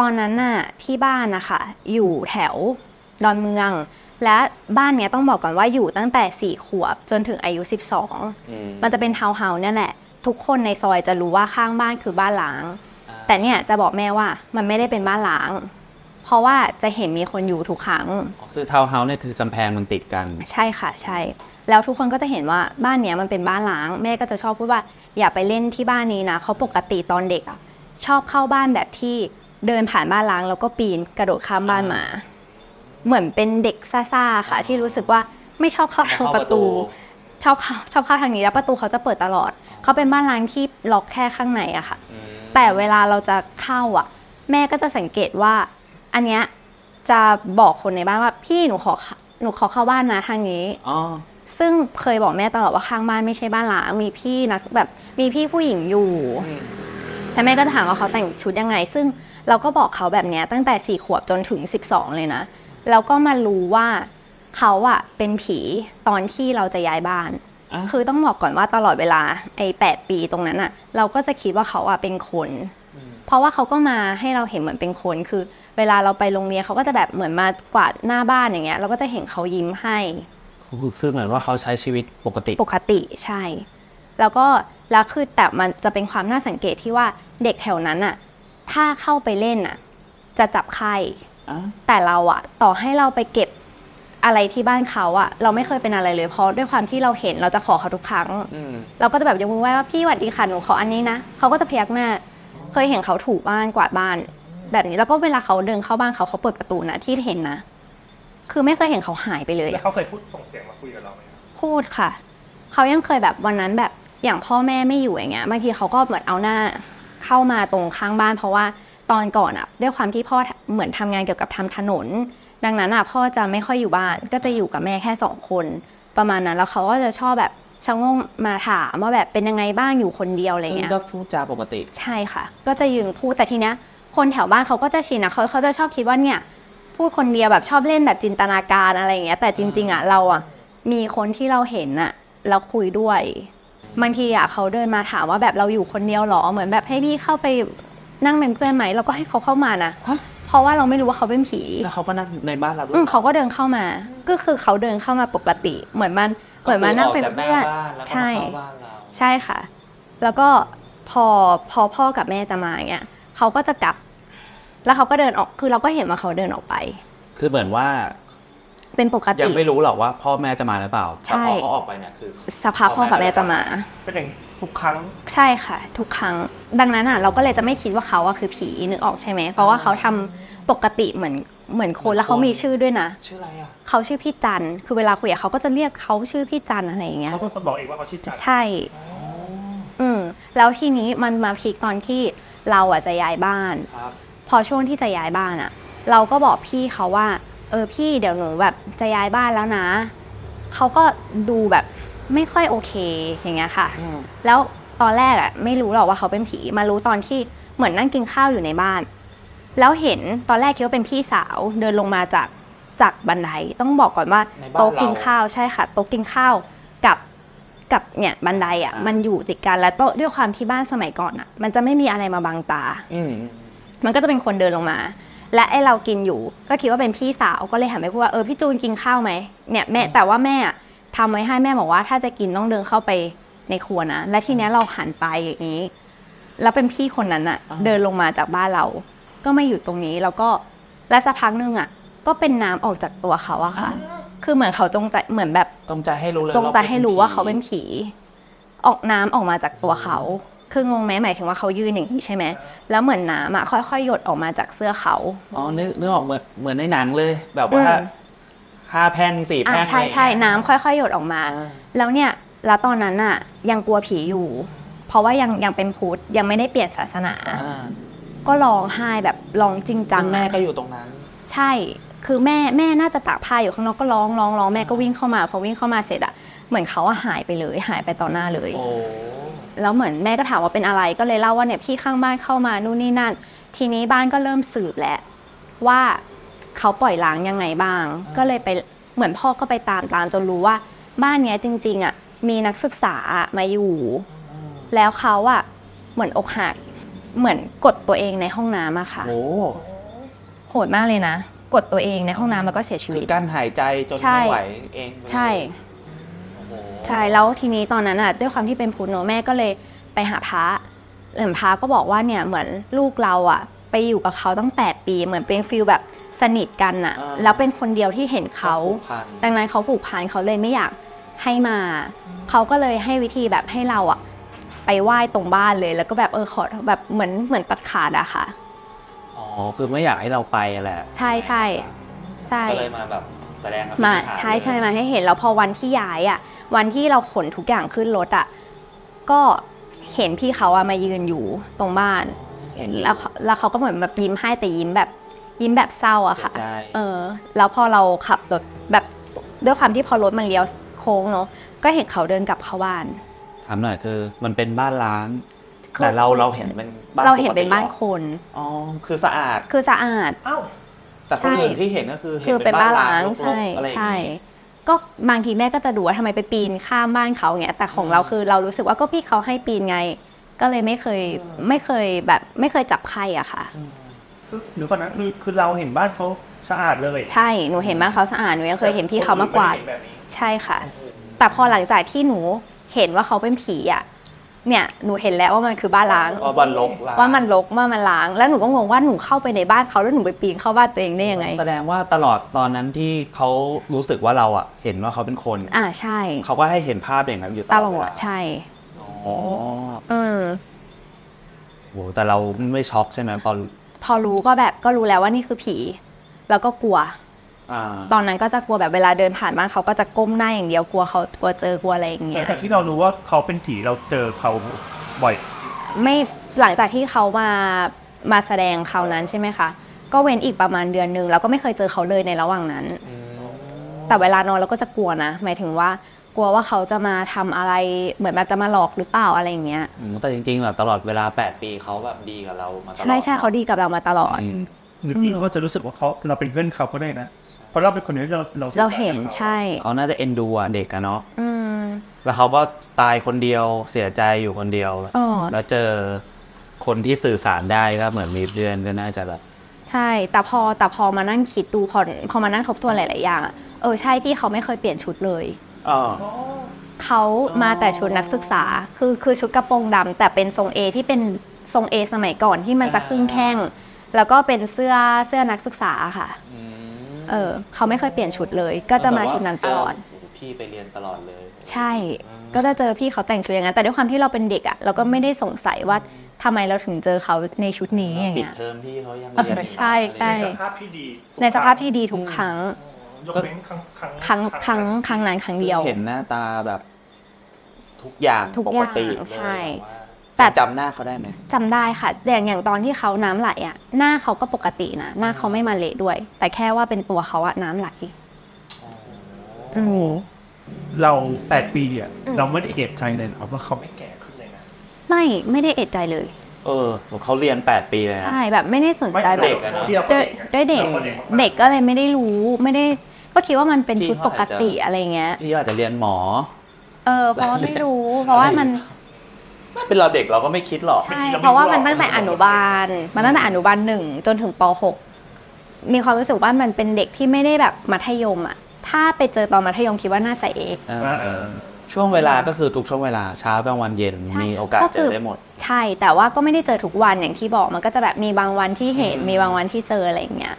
ตอนนั้นน่ะที่บ้านนะคะอยู่แถวดอนเมือง และบ้านเนี้ยต้องบอกก่อนว่าอยู่ตั้งแต่ 4 ขวบจนถึงอายุ 12 มันจะเป็นทาวน์เฮาส์เนี่ยแหละ ทุกคนในซอยจะรู้ว่าข้างบ้านคือบ้านล้าง แต่เนี่ยจะบอกแม่ว่ามันไม่ได้เป็นบ้านล้าง เพราะว่าจะเห็นมีคนอยู่ทุกครั้งคือทาวน์เฮาส์เนี่ยคือกำแพงมันติดกัน ใช่ค่ะใช่ แล้วทุกคนก็จะเห็นว่าบ้านเนี้ยมันเป็นบ้านล้าง แม่ก็จะชอบพูดว่าอย่าไปเล่นที่บ้านนี้นะเขาปกติตอนเด็กอะชอบเข้าบ้านแบบที่ เดินผ่านบ้านล้างแล้วก็ปีนกระโดดข้ามบ้านมา เหมือนเป็นเด็กซ่าๆค่ะ ที่รู้สึกว่าไม่ชอบเข้าทางประตู ชอบเข้าชอบเข้าทางนี้แล้วประตูเขาจะเปิดตลอด เขาเป็นบ้านล้างที่ล็อกแค่ข้างในอะค่ะ แต่เวลาเราจะเข้าอะ แม่ก็จะสังเกตว่า อันเนี้ยจะบอกคนในบ้านว่าพี่หนูขอเข้าหนูขอเข้าบ้านนะทางนี้อ๋อซึ่งเคยบอกแม่ตลอดว่าข้างบ้านไม่ใช่บ้านหลางมีพี่นะแบบมีพี่ผู้หญิงอยู่ แต่แม่ก็ถามว่าเขาแต่งชุดยังไง ซึ่ง เราก็บอกเขาแบบเนี้ยตั้งแต่สี่ขวบจนถึง 12 เลยนะ แล้วก็มารู้ว่าเขาอะเป็นผีตอนที่เราจะย้ายบ้านอะคือต้องบอกก่อนว่าตลอดเวลาไอ้แปดปีตรงนั้นอะเราก็จะคิดว่าเขาอะเป็นคน เพราะว่าเขาก็มาให้เราเห็นเหมือนเป็นคน คือ เวลาเราไปโรงเรียนเขาก็จะแบบเหมือนมากวาดหน้าบ้านอย่างเงี้ย เราก็จะเห็นเขายิ้มให้คือคือเหมือนว่าเขาใช้ชีวิตปกติ ปกติใช่ แล้วก็แล้วคือแต่มันจะเป็นความน่าสังเกตที่ว่าเด็กแถวนั้นอะ ถ้าเข้าไปเล่นอะจะจับไข้อะแต่เราอะต่อให้เราไปเก็บอะไรที่บ้านเขาอะเราไม่เคยเป็นอะไรเลยเพราะด้วยความที่เราเห็นเราจะขอเขาทุกครั้งอืมเราก็จะแบบยกมือไหว้ว่าพี่หวัดดีค่ะหนูขออันนี้นะเขาก็จะพยักหน้า เคยเห็นเขาถูบ้านกวาดบ้าน แบบนี้แล้วก็เวลาเขาเดินเข้าบ้านเขาเขาเปิดประตูนะที่เห็นนะคือไม่เคยเห็นเขาหายไปเลยแล้วเขาเคยพูดส่งเสียงมาคุยกับเราไหมครับพูดค่ะเขายังเคยแบบวันนั้นแบบอย่างพ่อแม่ไม่อยู่อย่างเงี้ยบางทีเขาก็เหมือนเอาหน้า เข้ามาตรงข้างบ้าน เพราะว่าตอนก่อนอะด้วยความที่พ่อเหมือนทำงานเกี่ยวกับทำถนน ดังนั้นอะพ่อจะไม่ค่อยอยู่บ้าน ก็จะอยู่กับแม่แค่สองคน ประมาณนั้นแล้วเขาก็จะชอบแบบชะโงงมาถามว่าแบบเป็นยังไงบ้างอยู่คนเดียวอะไรซึ่งเงี้ยก็พูดจาปกติ ใช่ค่ะ ก็จะยืนพูดแต่ทีเนี้ยคนแถวบ้านเขาก็จะชินนะเขาเขาจะชอบคิดว่าเนี่ยพูดคนเดียวแบบชอบเล่นแบบจินตนาการอะไรอย่างเงี้ยแต่จริง ๆอะเราอะมีคนที่เราเห็นอะเราคุยด้วย บางทีอะเขาเดินมาถามว่าแบบเราอยู่คนเดียวเหรอเหมือนแบบให้พี่เข้าไปนั่งเป็นเพื่อนไหมเราก็ให้เขาเข้ามานะฮะ เพราะว่าเราไม่รู้ว่าเขาเป็นผีแล้วเขาก็นั่งในบ้านเราด้วอืยมเขาก็เดินเข้ามา ก็คือเขาเดินเข้ามาปกติ เหมือนมันเหมือนมานั่งเป็นเพื่อนใช่ใช่ค่ะ แล้วก็พอพอพ่อกับแม่จะมาอย่างเงี้ยเขาก็จะกลับ แล้วเขาก็เดินออกคือเราก็เห็นว่าเขาเดินออกไป คือเหมือนว่า เป็นปกยัติงไม่รู้หรอกว่าพ่อแม่จะมาหรือเปล่าใช่แต่พอเขาออกไปเนี่ยคือสภาพพ่อกับแม่จะมา เป็นอย่างทุกครั้ง ใช่ค่ะ ทุกครั้ง ดังนั้นอะเราก็เลยจะไม่คิดว่าเขาอะคือผีนึกออกใช่ไหมเพราะว่าเขาทำปกติเหมือนเหมือนคนแล้วเขามีชื่อด้วยนะ ชื่ออะไรอะเขาชื่อพี่จันทร์คือเวลาคุยกับเขาก็จะเรียกเขาชื่อพี่จันทร์อะไรอย่างเงี้ยเขาเป็นคนบอกเองว่าเขาชื่อจันใช่อืมแล้วทีนี้มันมาพีคตอนที่เราอะจะย้ายบ้านครับพอช่วงที่จะย้ายบ้านอะเราก็บอกพี่เขาว่า เออพี่เดี๋ยวหนูแบบจะย้ายบ้านแล้วนะ เขาก็ดูแบบไม่ค่อยโอเคอย่างเงี้ยค่ะแล้วตอนแรกอะไม่รู้หรอกว่าเขาเป็นผี มารู้ตอนที่เหมือนนั่งกินข้าวอยู่ในบ้าน แล้วเห็นตอนแรกคิดว่าเป็นพี่สาวเดินลงมาจากจากบันไดต้องบอกก่อนว่าในบ้านโต๊ะกินเราข้าวใช่ค่ะโต๊ะกินข้าวกับกับเนี่ยบันไดอะอ่ามั มันอยู่ติดกันแล้วโต๊ะด้วยความที่บ้านสมัยก่อนอะมันจะไม่มีอะไรมาบังตา อืมมันก็จะเป็นคนเดินลงมา และไอเรากินอยู่ ก็คิดว่าเป็นพี่สาวก็เลยหันไปพูดว่าเออพี่จูนกินข้าวไหมเนี่ยแม่แต่ว่าแม่อะทำไว้ให้แม่บอกว่าถ้าจะกินต้องเดินเข้าไปในครัวนะและทีเนี้ยเราหันไปอย่างนี้ แล้วเป็นพี่คนนั้นอะอ่าเดินลงมาจากบ้านเรา ก็มาอยู่ตรงนี้แล้วก็และสักพักหนึงอะก็เป็นน้ำออกจากตัวเขาอะค่ะ คือเหมือนเขาจงใจเหมือนแบบตรงใจให้รู้เลยจงใจให้รู้ว่าเขาเป็นผีผีออกน้ำออกมาจากตัวเขา คืองงไหมหมายถึงว่าเขายืนอย่างนี้ใช่ไหมแล้วเหมือนน้ำอะค่อยๆหยดออกมาจากเสื้อเขา อ๋อนึกนึกออกเหมือนเหมือนในหนังเลย แบบว่าอืม ห้าแพร่งสี่อะแพร่งใช่ใช่อะไรอย่างเงี้ย น้ำค่อยๆ หยดออกมา อ่า แล้วเนี่ยแล้วตอนนั้นอะยังกลัวผีอยู่ เพราะว่ายังยังเป็นพุทธยังไม่ได้เปลี่ยนศาสนา อ่าก็ร้องไห้แบบร้องจริงจัซึ่งงแม่ก็อยู่ตรงนั้น ใช่ คือแม่แม่น่าจะตากผ้าอยู่ข้างนอกก็ร้องร้องร้องแม่ก็วิ่งเข้ามาพอวิ่งเข้ามาเสร็จอะเหมือนเขาอะหายไปเลยหายไปต่อหน้าเลย โอ้ แล้วเหมือนแม่ก็ถามว่าเป็นอะไรก็เลยเล่าว่าเนี่ยพี่ข้างบ้านเข้ามานู่นนี่นั่น ทีนี้บ้านก็เริ่มสืบแล้วว่าเขาปล่อยล้างยังไงบ้าง ก็เลยไปเหมือนพ่อก็ไปตามตามจนรู้ว่า บ้านเนี้ยจริง ๆอะมีนักศึกษามาอยู่ แล้วเขาอะเหมือนอกหักเหมือนกดตัวเองในห้องน้ำอะค่ะ โอ้โหดมากเลยนะ กดตัวเองในห้องน้ำแล้วก็เสียชีคืวิอต กั้นหายใจจนใช่ ไม่ไหวเองไปเลย ใช่โอ้โห ใช่แล้วทีนี้ตอนนั้นอะด้วยความที่เป็นพุทธเนอะแม่ก็เลยไปหาพระเหมือนพระก็บอกว่าเนี่ยเหมือนลูกเราอะ ไปอยู่กับเขาตั้งแต่ปีเหมือนเป็นฟิลแบบสนิทกันอะแล้วเป็นคนเดียวที่เห็นเขา ผูกพัน ดังนั้นเขาผูกพันเขาเลยไม่อยากให้มา เขาก็เลยให้วิธีแบบให้เราอะไปไหว้ตรงบ้านเลย แล้วก็แบบเออขอแบบเหมือนเหมือนตัดขาดอะค่ะ อ๋อ คือไม่อยากให้เราไปแหละใช่ใช่ ใช่ ก็เลยมาแบบแสดงอภิมานิหรใช่ใช่เลยมาให้เห็นแล้วพอวันที่ย้ายอะ วันที่เราขนทุกอย่างขึ้นรถอะก็เห็นพี่เขาอะมายืนอยู่ตรงบ้านเห็นแล้วเขาแล้วเขาก็เหมือนแบบยิ้มให้แต่ยิ้มแบบยิ้มแบบเศร้าอะค่ะ เสียใจ เออ แล้วพอเราขับรถแบบด้วยความที่พอรถมันเลี้ยวโค้งเนาะก็เห็นเขาเดินกลับเข้าบ้าน ถามหน่อยคือมันเป็นบ้านล้างคือแต่เราเราเห็นเป็นบ้านเราเห็นเป็นบ้านปกติคน อ๋อคือสะอาด คือสะอาด อ้าวแต่คนใช่อื่นที่เห็นก็คือเห็คืนอเป็เป็นนบ้าบ้านนล้าล้างงใช่รกๆอะไรอย่างใช่ งี้ ก็บางทีแม่ก็จะดูว่าทำไมไปปีนข้ามบ้านเขาเงี้ยแต่ของเราคือเรารู้สึกว่าก็พี่เขาให้ปีนไง ก็เลยไม่เคยไม่เคยแบบไม่เคยจับใครอะค่ะ หรือก่อนนะคือคือเราเห็นบ้านเขาสะอาดเลยใช่หนูเห็นบ้านเขาสะอาดหนูยังเคยเห็นพี่เขามากกวาดคนอื่นไได้เห็นแบบนี้ใช่ค่ะ แต่พอหลังจากที่หนูเห็นว่าเขาเป็นผีอะ เนี่ยหนูเห็นแล้วว่ามันคือบ้านล้าง ว่าบ้านรกล้างว่ามันรกว่ามันล้าง แล้วหนูก็งงว่าหนูเข้าไปในบ้านเขาแล้วหนูไปปีนเข้าบ้านตัวเองได้ยังไง แสดงว่าตลอดตอนนั้นที่เขารู้สึกว่าเราอะ เห็นว่าเขาเป็นคน อ่าใช่เขาก็ให้เห็นภาพอย่างนั้นอยู่ตตลลออดดใช่ อ๋ออืมโหแต่เราไม่ช็อกใช่ไหมตอนพอรู้ก็แบบก็รู้แล้วว่านี่คือผี แล้วก็กลัวอ่า ตอนนั้นก็จะกลัวแบบเวลาเดินผ่านบ้านเขาก็จะก้มหน้าอย่างเดียวกลัวเขากลัวเจอกลัวอะไรอย่างหเงี้ลังยจากที่เรารู้ว่าเขาเป็นผีเราเจอเขาบ่อย ไม่หลังจากที่เขามามาแสดงคราวนั้นใช่ไหมคะ ก็เว้นอีกประมาณเดือนหนึ่งแล้วก็ไม่เคยเจอเขาเลยในระหว่างนั้น แต่เวลานอนเราก็จะกลัวนะ หมายถึงว่ากลัวว่าเขาจะมาทำอะไรเหมือนแบบจะมาหลอกหรือเปล่าอะไรอย่างเงี้ยอืมแต่จริงๆแบบตลอดเวลา 8 ปีเขาแบบดีกับเรามาตลอดใช่ใช่เขาดีกับเรามาตลอดอืมหรือพี่เขาก็จะรู้สึกว่าเขาเราเป็นเพื่อนเขาก็ได้นะ เพราะเราเป็นคนที่เราเราเราเห็นใช่ เขาน่าจะเอ็นดูอะเด็กอะเนาะอืมแล้วเขาก็ตายคนเดียวเสียใจอยู่คนเดียว อ๋อ แล้วเจอคนที่สื่อสารได้ก็เหมือนมีเพื่อนก็น่าจะแบบใช่ แต่พอแต่พอมานั่งคิดดูพอพอมานั่งทบทวนหลาย ๆ อย่างอะเออ ใช่พี่เขาไม่เคยเปลี่ยนชุดเลย อ๋อ เขามาแต่ชุดนักศึกษา คือคือชุดกระโปรงดำแต่เป็นทรงเอที่เป็นทรงเอสมัยก่อนที่มันจะครึ่งแข้ง แล้วก็เป็นเสื้อเสื้อนักศึกษาค่ะ อืม เออเขาไม่เคยเปลี่ยนชุดเลย ก็จะมาชุดนั้นตลอดเจโโหพี่ไปเรียนตลอดเลย ใช่ ก็จะเจอพี่เขาแต่งชุดอย่างนั้น แต่ด้วยความที่เราเป็นเด็กอะเราก็ไม่ได้สงสัยว่าทำไมเราถึงเจอเขาในชุดนี้อย่างปิดเงี้ย เทอมพี่เขายังเออเรียนอยู่นะใช่ใช่ ในสภาพที่ดีในสภาพที่ดีทุกครั้ง ยกเว้นครั้งครั้งครั้งครั้งครั้งนั้นครั้งเดียว ซึ่เห็นหน้าตาแบบ ทุกอย่างทุกปอกย่างติเลยใช่ แต่ แต่จำหน้าเขาได้ไหมจำได้ค่ะแต่อย่างอย่างตอนที่เขาน้ำไหลอะหน้าเขาก็ปกตินะหน้าเขาไม่มาเละด้วย แต่แค่ว่าเป็นตัวเขาอะน้ำไหล อืม เราแปดปีเนี่ยอืม เราไม่ได้เอะใจเลยเหรอว่าเขาไม่แก่ขึ้นเลยนะไม่ไม่ได้เอะใจเลย เออเขาเรียน 8 ปีเลยนะ ใช่แบบไม่ได้สนใจแบเด็บกอะเนอะที่เราด้วยด้วยเด็กราด็กเด็กก็เลยไม่ได้รู้ไม่ได้ ก็คิดว่ามันเป็นชุดปกติอะไรเงี้ย ที่อาจจะเรียนหมอ เออเพราะว่าไม่รู้ เพราะว่ามัน ไม่เป็นเราเด็กเราก็ไม่คิดหรอก ใช่ เพราะว่ามันตั้งแต่อนุบาล มันตั้งแต่อนุบาลหนึ่งจนถึงป .6 มีความรู้สึกว่ามันเป็นเด็กที่ไม่ได้แบบมัธยมอะ ถ้าไปเจอตอนมัธยมคิดว่าน่าใส่เอกเออเออช่วงเวลาก็คือทุกช่วงเวลาเช้ากลางวันเย็นใช่มีโอกาสก็เจคือ อได้หมด ใช่ แต่ว่าก็ไม่ได้เจอทุกวันอย่างที่บอกมันก็จะแบบมีบางวันที่เห็นมีบางวันที่เจออะไรอย่างเงี้ย